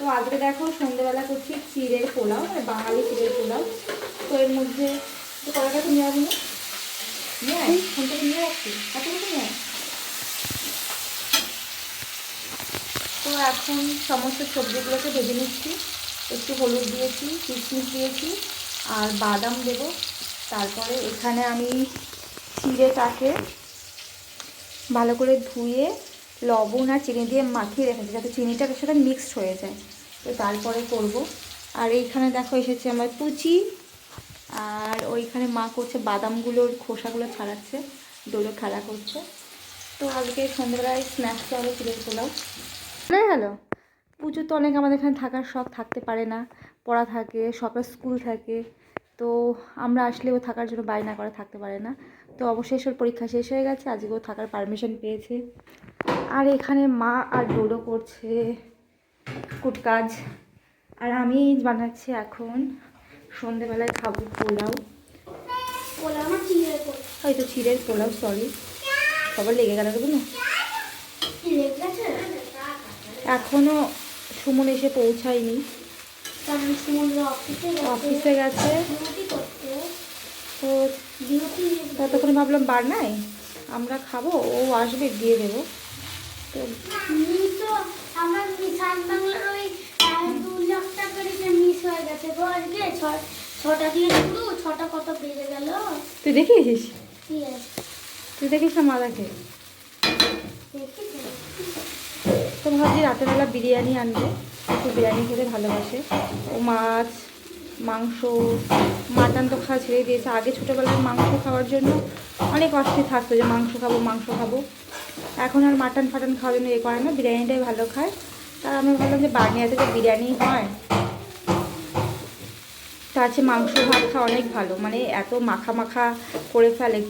তো আজকে দেখো সন্ধ্যেবেলা করছি চিড়ের পোলাও মানে বাঙালি চিড়ের পোলাও। তো এর মধ্যে কলাটা নিয়ে আসব। নিয়ে আয় ফোন নিয়ে আসছি এত নিয়ে তো এখন সমস্ত সবজিগুলোকে ভেজে নিচ্ছি। একটু হলুদ দিয়েছি, কিশমিশ দিয়েছি আর বাদাম দেবো। তারপরে এখানে আমি চিড়েটাকে ভালো করে ধুয়ে লবণ আর চিনি দিয়ে মাখিয়ে রেখেছি যাতে চিনিটার সাথে মিক্সড হয়ে যায়। তো তারপরে করব। আর এইখানে দেখো এসেছে আমার পুচি আর ওইখানে মা করছে বাদামগুলোর খোসাগুলো ছাড়াচ্ছে ডোলো খেলা করছে। তো আজকে সন্ধ্যেবেলায় স্ন্যাক্সটা হলো চিড়ের পোলাও হয়ে গেল? পুজো তো অনেক আমাদের এখানে থাকার শখ, থাকতে পারে না। পড়া থাকে সকাল স্কুল থাকে। তো আমরা আসলেও থাকার জন্য বায়না করে থাকতে পারে না। তো অবশেষ ওর পরীক্ষা শেষ হয়ে গেছে আজকেও থাকার পারমিশন পেয়েছে। আর এখানে মা আর ডোডো করছে কুটকাজ আর আমি বানাচ্ছি এখন সন্ধেবেলায় খাব পোলাও। হয়তো চিড়ের পোলাও? সরি সবার লেগে গেল না এখনও সুমন এসে পৌঁছায়নি। অফিসে গেছে অফিসে গেছে ডিউটি করতে তো ততক্ষণে ভাবলাম বার নাই আমরা খাব ও আসবে দিয়ে দেবো তো তো তুই দেখিয়েছিস? তুই দেখিস না মাদাকে তো। তো ভাবছি রাতেরবেলা বিরিয়ানি আনবে একটু বিরিয়ানি খেতে ভালোবাসে ও মাছ মাংস মাটন তো খাওয়া ছেড়ে দিয়েছে। আগে ছোটোবেলায় মাংস খাওয়ার জন্য অনেক অস্থির থাকতো যে মাংস খাব মাংস খাব। এখন আর মাটন ফাটন খাওয়ার জন্য এ করে না, বিরিয়ানিটাই ভালো খায়। তার আমি ভাবলাম যে বানিয়াতে যে বিরিয়ানি হয়। তার চেয়ে মাংস ভাত খাওয়া অনেক ভালো। মানে এত মাখা মাখা করে ফেলে,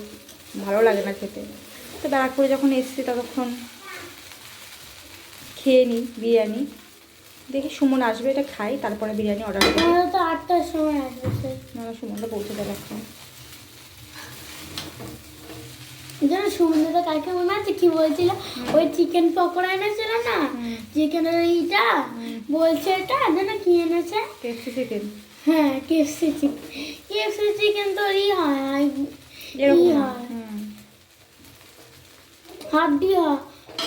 ভালো লাগে না খেতে। তো ব্যারাকপুরে যখন এসেছি ততক্ষণ খেয়ে নিই বিরিয়ানি। দেখি সুমন আসবে এটা খাই তারপরে বিরিয়ানি অর্ডার করব। আটটার সময় আসবে সে না সুমনটা পৌঁছে যাবে এখন যেন কালকে মনে আছে কি বলছিল? ওই চিকেন পকোড়া এনেছিল না। চিকেনের এইটা বলছে এটা যেন কি এনেছে? কেএফসি চিকেন হ্যাঁ কেএফসি চিকেন কেএফসি চিকেন তো ই হয় এরকম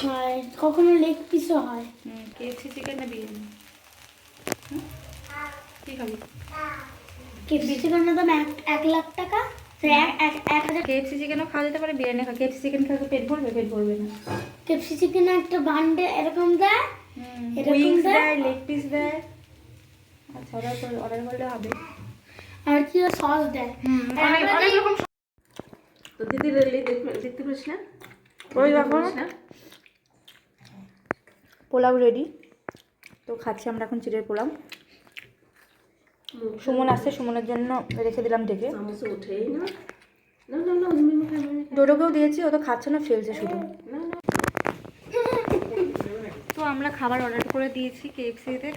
হয়। কখনো লেগ পিসও হয়। কেএফসি চিকেন না বিরিয়ানি? কি খাবি কেএফসি চিকেনের দাম? এক লাখ টাকা? কেএফসি চিকেনও খাওয়া যেতে পারে বিরিয়ানি খা কেএফসি চিকেন খেলে পেট ভরবে পেট ভরবে না। কেএফসি চিকেন একটা বান্ডে এরকম দেয়? এরকম দেয়? লেগ পিস দেয়। আচ্ছা অর্ডার করে অর্ডার করলে হবে। আর কি সস দেয়? অনেক অনেক রকম তো দিদি দেখতে ওই দেখো। পোলাও রেডি তো খাচ্ছি আমরা এখন চিড়ের পোলাও। সুমন আসছে সুমনের জন্য রেখে দিলাম ডেকে। চামচ না। না না না তুমি মুখে আমি ডোডোকেও দিয়েছি ও তো খাচ্ছে না ফেলছে শুধু। না না। তো আমরা খাবার অর্ডার করে দিয়েছি কেএফসিতে।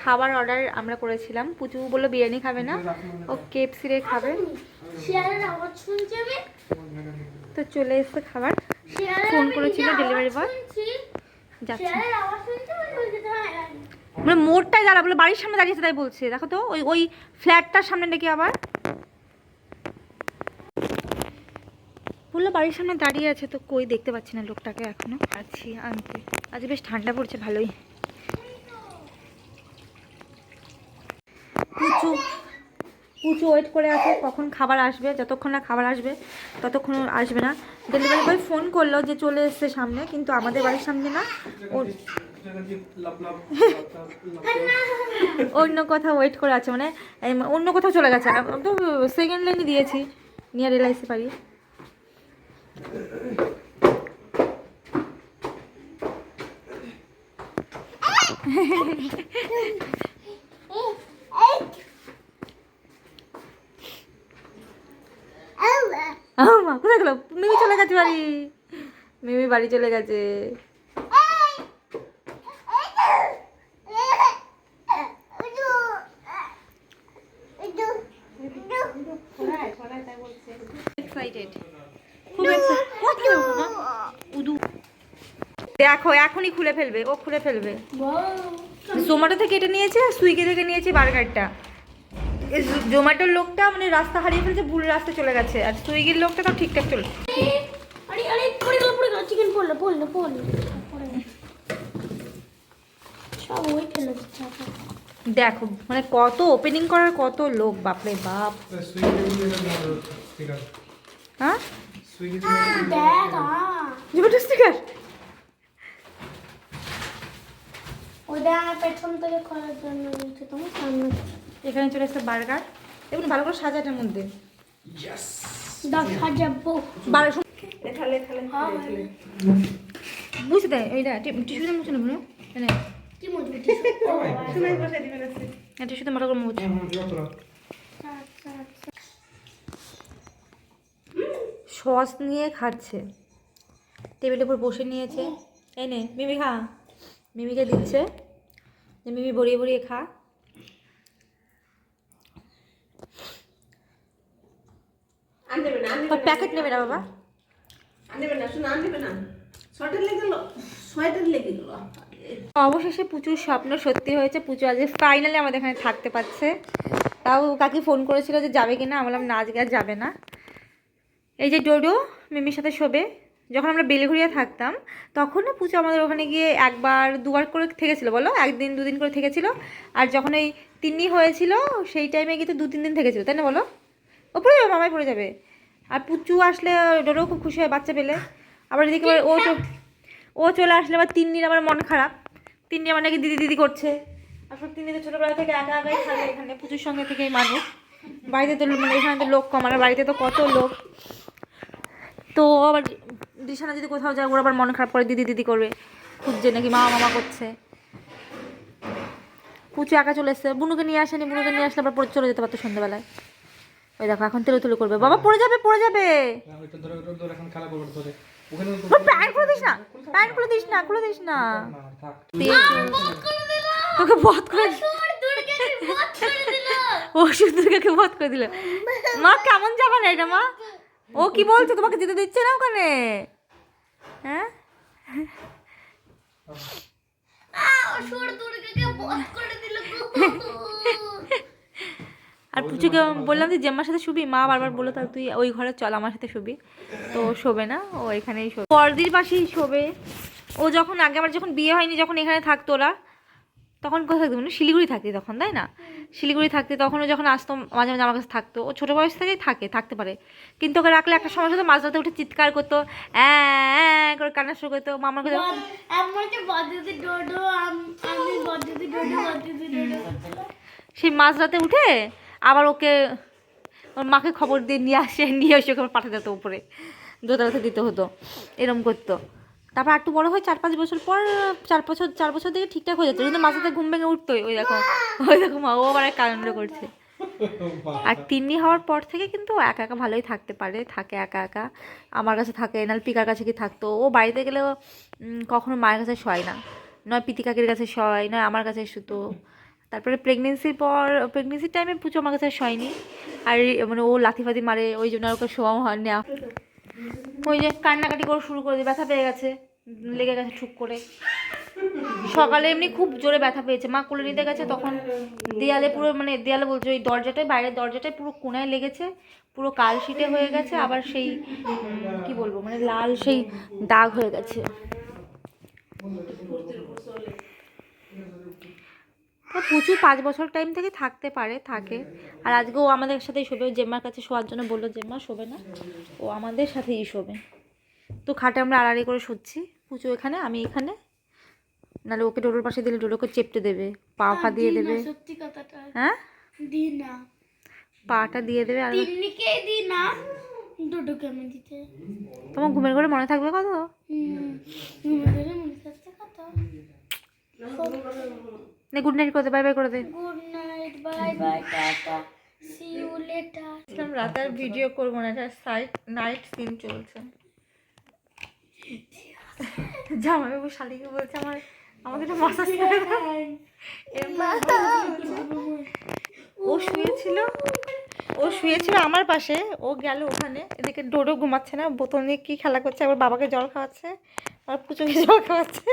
খাবার অর্ডার আমরা করেছিলাম। পুচু বলল বিরিয়ানি খাবে না ও কেএফসি রে খাবে। শেয়ারের আওয়াজ শুনছি আমি? তো চলে এসছে খাবার। ফোন করেছিল delivery আওয়াজ যাচ্ছে। মানে দাঁড়া, বলে বাড়ির সামনে দাঁড়িয়েছে তাই বলছে। দেখো তো, ওই ওই ফ্ল্যাটটার সামনে নাকি আবার? বলল বাড়ির সামনে দাঁড়িয়ে আছে, তো কই দেখতে পাচ্ছি না লোকটাকে এখনও। আছি, আনতে। আজ বেশ ঠান্ডা পড়ছে, ভালোই। পুচু পুচু ওয়েট করে আছে কখন খাবার আসবে যতক্ষণ না খাবার আসবে ততক্ষণ আসবে না। ডেলিভারি বয় ফোন করল যে চলে এসছে সামনে কিন্তু আমাদের বাড়ির সামনে না ওর অন্য কোথাও ওয়েট করে আছে মানে অন্য কোথাও চলে গেছে। তো সেকেন্ড লাইনে দিয়েছি নিয়ে রিলাইসে পারি। আহ, মা কোথায় গেল? মিমি চলে গেছে বাড়ি। মিমি বাড়ি চলে গেছে? দেখো এখনই খুলে ফেলবে ও খুলে ফেলবে. জোম্যাটো থেকে এটা নিয়েছে আর সুইগি থেকে নিয়েছে বার্গারটা জোম্যাটোর লোকটা মানে রাস্তা হারিয়ে ফেলছে ভুল রাস্তা চলে গেছে। আর সুইগির লোকটা তো ঠিকঠাক চলে আরে আরে পড়ে গেল পড়ে গেল চিকেন পড়ল পড়ল পড়ল। সব ওই ফেলে দিচ্ছে দেখো মানে কত ওপেনিং করার কত লোক বাপরে বাপ। হ্যাঁ? দেখ আহ। জোম্যাটো স্টিকার ওটা পেছন থেকে করার জন্য তোমার সামনে। এখানে চলে এসেছে বার্গার। দেখুন ভালো করে সাজাটার মধ্যে। বারোশো। হ্যাঁ, বুঝতে দেয় এইটা টিস্যুতে মুছে নেব না? এনে কি মজবুত টিস্যুতে ভালো করে মুছ। আচ্ছা আচ্ছা। সস নিয়ে খাচ্ছে। টেবিলের উপর বসে নিয়েছে। এই নে মিমি খা। মিমিকে দিচ্ছে। মিমি বড়িয়ে বড়িয়ে খা আর নেবে না আর নেবে তোর না। প্যাকেট নেবে না বাবা। অবশেষে পুচুর স্বপ্ন সত্যি হয়েছে। পুচু আজ ফাইনালি আমাদের এখানে থাকতে পারছে। তাও কাকি ফোন করেছিল যে যাবে কিনা আমি বললাম না আজকে আর যাবে না। এই যে ডোডো মিমির সাথে শোবে যখন আমরা বেলঘরিয়া থাকতাম তখন না পুচু আমাদের ওখানে গিয়ে একবার দুবার করে থেকেছিল বলো? একদিন দুদিন করে থেকেছিল। আর যখন এই তিন্নি হয়েছিল সেই টাইমে গিয়ে তো দু তিন দিন থেকেছিল তাই না বলো? ও পড়ে যাবে মামাই পড়ে যাবে। আর পুচু আসলে ডোডো খুব খুশি হয়, বাচ্চা পেলে। আবার এদিকে ও ও চলে আসলে আবার তিন্নির আমার মন খারাপ। তিন্নি আমার নাকি দিদি দিদি করছে। আসলে তিন্নি তো ছোটোবেলা থেকে একা একাই থাকে এখানে পুজোর সঙ্গে থেকেই মানুষ। বাড়িতে তো মানে এখানে তো লোক কম, আর বাড়িতে তো কত লোক। তো আবার দিশানা যদি কোথাও যায়, ওর আবার মন খারাপ করে দিদি দিদি করবে। খুঁজছে নাকি মামা মামা করছে। পুচু একা চলে এসছে। বুনুকে নিয়ে আসেনি, বুনুকে নিয়ে আসলে আবার চলে যেতে পারতো সন্ধ্যাবেলায়। ওই দেখো এখন তেলে তুলে করবে। বাবা পড়ে যাবে পড়ে যাবে। ওখানে প্যান্ট খুলে দিস না প্যান্ট খুলে দিস না খুলে দিস না। তোকে বধ করে বধ করে দিল। মা কেমন যাবে না এটা মা? ও কি বলছে তোমাকে যেতে দিচ্ছে না ওখানে? হ্যাঁ? আর পুচুকে বললাম যে জেম্মার সাথে শুবি? মা বারবার বলল তাহলে তুই ওই ঘরে চল আমার সাথে শুবি। তো শোবে না ও এখানেই শোবে। পরদির পাশেই শোবে। ও যখন আগে আমার যখন বিয়ে হয়নি যখন এখানে থাকতো ওরা তখন কোথায় থাকতো মানে শিলিগুড়ি থাকতি তখন তাই না? শিলিগুড়ি থাকতে তখনও যখন আসতো মাঝে মাঝে আমার কাছে থাকতো। ও ছোটো বয়স থেকেই থাকে থাকতে পারে। কিন্তু ওকে রাখলে একটা সময় সাথে মাঝরাতে উঠে চিৎকার করতো অ্যাঁ করে কান্না শুরু করতো। মামার কাছে সেই মাঝরাতে উঠে আবার ওকে ওর মাকে খবর দিয়ে নিয়ে আসে নিয়ে এসে ওকে পাঠিয়ে দিত উপরে। দোতলাতে দিতে হতো এরম করতো। তারপর একটু বড় হয় চার পাঁচ বছর পর চার বছর চার বছর থেকে ঠিকঠাক হয়ে যাচ্ছে কিন্তু মাঝরাতে ঘুম ভেঙে উঠতোই ওই দেখো ওই দেখো মা ও আবার কাণ্ড করছে। আর তিন্নি হওয়ার পর থেকে কিন্তু একা একা ভালোই থাকতে পারে থাকে একা একা। আমার কাছে থাকে নাহলে পিকার কাছে কি থাকতো? ও বাড়িতে গেলেও উম, কখনো মায়ের কাছে শয় না। নয় পিতি কাকির কাছে শয় নয় আমার কাছে শুতো। তারপরে প্রেগনেন্সির পর প্রেগনেন্সির টাইমে পুজো আমার কাছে শয়নি আর মানে ও লাথি ফাথি মারে, ওই জন্য আর ওকে শোয়াও হয় না ওই যে কান্নাকাটি করে শুরু করে দিয়ে ব্যথা পেয়ে গেছে, লেগে গেছে ঠুক করে। সকালে এমনি খুব জোরে ব্যথা পেয়েছে। মা কোলে নিতে গেছে, তখন দেয়ালে পুরো মানে দেয়ালে বলছে, ওই দরজাটায়, বাইরের দরজাটায় পুরো কোনায় লেগেছে, পুরো কাল শিটে হয়ে গেছে, আবার সেই, কি বলব মানে লাল সেই দাগ হয়ে গেছে। প্রচুর পাঁচ বছর টাইম থেকে থাকতে পারে থাকে। আর আজকে ও আমাদের সাথেই শোবে। ও জেম্মার কাছে শোয়ার জন্য বলল জেম্মা শোবে না। ও আমাদের সাথেই শোবে। তো খাটে আমরা আড়াআড়ি করে শুচ্ছি। পুজো এখানে আমি এখানে। নাহলে ওকে ডোডোর পাশে দিলে ডোডোকে চেপটে দেবে পা ফা দিয়ে দেবে। হ্যাঁ? পাটা দিয়ে দেবে আর তোমার ঘুমের ঘরে মনে থাকবে কত হুম ঘুমাতে মনে থাকছে কথা। নে গুড নাইট করে দে বাই বাই করে দে। Good night bye bye tata. See you later ভাবছিলাম রাতে আর ভিডিও করব না এটা সাইড নাইট সিন চলছে। জামাইবাবু শালিকে বলছে আমার আমাকে একটা মাসাজ করে। ও শুয়েছিল ও শুয়েছিল আমার পাশে ও গেল ওখানে এদিকে ডোডো ঘুমাচ্ছে না বোতল নিয়ে কি খেলা করছে আবার বাবাকে জল খাওয়াচ্ছে আর পুচুকে জল খাওয়াচ্ছে।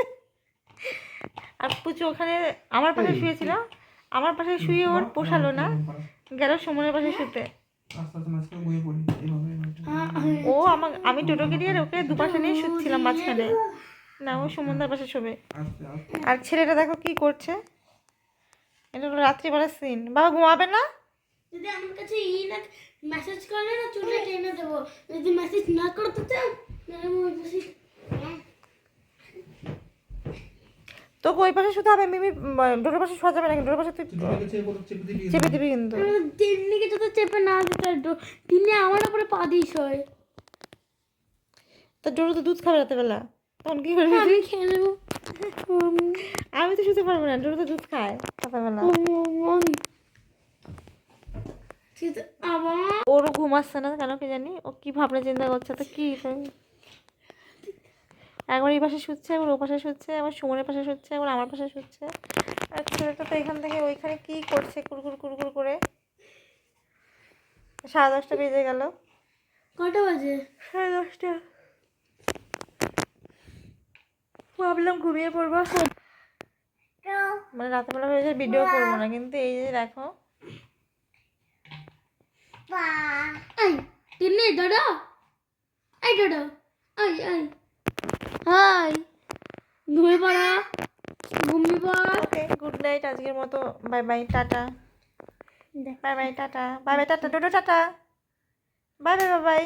আর পুচু ওখানে আমার পাশে শুয়েছিল। আমার পাশে শুয়ে ওর পোষালো না। গেল সুমনের পাশে শুতে। ও আমার আমি টোটোকে দিয়ে ওকে দুপাশে নিয়ে শুচ্ছিলাম মাঝখানে। না ও সুমনদার পাশে শোবে। আস্তে আস্তে। আর ছেলেটা দেখো কি করছে? এটা হলো রাত্রিবেলার সিন বাবা ঘুমাবে না? যদি আমার কাছে ই না মেসেজ করলে না চুলে টেনে দেবো। যদি মেসেজ না করতে চাও আমি ওই পাশে পাশে হবে মিমি ডোরের পাশে শোয়া যাবে না ডোরের পাশে তুই চেপে দিবি কিন্তু। তিন্নিকে যদি চেপে না দিতে তিন্নি আমার উপরে পা দিস হয়। তো ডোরে তো দুধ খাবে রাতেবেলা। তখন কি করবি? আমি খেয়ে নেব। আমি তো শুতে পারব না ডোরে তো দুধ খায় রাতেবেলা। আবার ওরও ঘুম আসছে না কেন কি জানি? ও কি ভাবনা চিন্তা করছে তো কি একবার এই পাশে শুচ্ছে একবার ও পাশে শুচ্ছে একবার সুমনের পাশে শুচ্ছে একবার আমার পাশে শুচ্ছে। আর ছেলেটা তো এখান থেকে ওইখানে কি করছে কুরকুর কুরকুর করে? সাড়ে দশটা বেজে গেল। কটা বাজে? সাড়ে দশটা। ভাবলাম ঘুমিয়ে পড়ব। মানে রাতেবেলা হয়ে যায় ভিডিও করব না কিন্তু এই যে দেখো। এই তিন্নি ডোডো এই ডোডো এই এই হাই। ঘুমিয়ে পড়া ঘুমিয়ে পড়া। ওকে গুড নাইট আজকের মতো। Bye bye tata. Bye bye tata. Bye bye টাটা ডোডো tata. Bye bye bye bye.